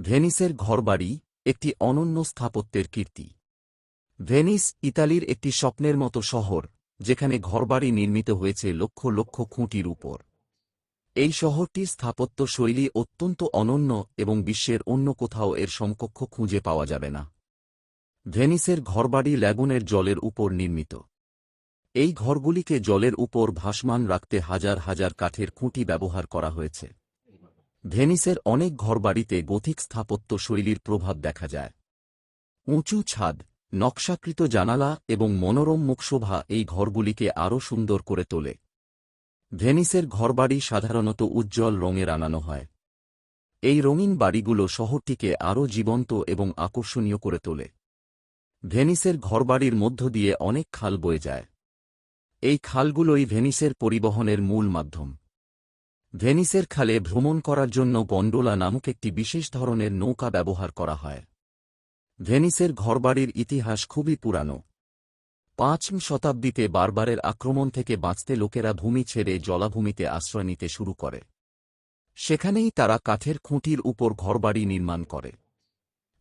ভেনিসের ঘরবাড়ি একটি অনন্য স্থাপত্যের কীর্তি। ভেনিস, ইতালির একটি স্বপ্নের মতো শহর, যেখানে ঘরবাড়ি নির্মিত হয়েছে লক্ষ লক্ষ খুঁটির উপর। এই শহরটির স্থাপত্য শৈলী অত্যন্ত অনন্য এবং বিশ্বের অন্য কোথাও এর সমকক্ষ খুঁজে পাওয়া যাবে না। ভেনিসের ঘরবাড়ি ল্যাগুনের জলের উপর নির্মিত। এই ঘরগুলিকে জলের উপর ভাসমান রাখতে হাজার হাজার কাঠের খুঁটি ব্যবহার করা হয়েছে। ভেনিসের অনেক ঘরবাড়িতে গথিক স্থাপত্য শৈলীর প্রভাব দেখা যায়। উঁচু ছাদ, নকশাকৃত জানালা এবং মনোরম মুখশোভা এই ঘরগুলিকে আরও সুন্দর করে তোলে। ভেনিসের ঘরবাড়ি সাধারণত উজ্জ্বল রঙে আনানো হয়। এই রঙিন বাড়িগুলো শহরটিকে আরও জীবন্ত এবং আকর্ষণীয় করে তোলে। ভেনিসের ঘরবাড়ির মধ্য দিয়ে অনেক খাল বয়ে যায়। এই খালগুলোই ভেনিসের পরিবহনের মূল মাধ্যম। ভেনিসের খালে ভ্রমণ করার জন্য গন্ডোলা নামক একটি বিশেষ ধরনের নৌকা ব্যবহার করা হয়। ভেনিসের ঘরবাড়ির ইতিহাস খুবই পুরানো। পাঁচম শতাব্দীতে বারবারের আক্রমণ থেকে বাঁচতে লোকেরা ভূমি ছেড়ে জলাভূমিতে আশ্রয় নিতে শুরু করে। সেখানেই তারা কাঠের খুঁটির উপর ঘরবাড়ি নির্মাণ করে।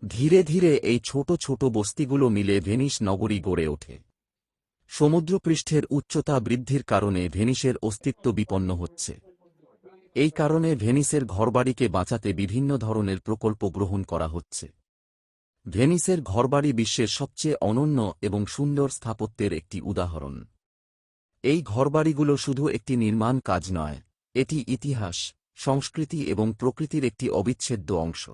ধীরে ধীরে এই ছোট ছোট বস্তিগুলো মিলে ভেনিস নগরী গড়ে ওঠে। সমুদ্রপৃষ্ঠের উচ্চতা বৃদ্ধির কারণে ভেনিসের অস্তিত্ব বিপন্ন হচ্ছে। এই কারণে ভেনিসের ঘরবাড়িকে বাঁচাতে বিভিন্ন ধরনের প্রকল্প গ্রহণ করা হচ্ছে। ভেনিসের ঘরবাড়ি বিশ্বের সবচেয়ে অনন্য এবং সুন্দর স্থাপত্যের একটি উদাহরণ। এই ঘরবাড়িগুলো শুধু একটি নির্মাণ কাজ নয়, এটি ইতিহাস, সংস্কৃতি এবং প্রকৃতির একটি অবিচ্ছেদ্য অংশ।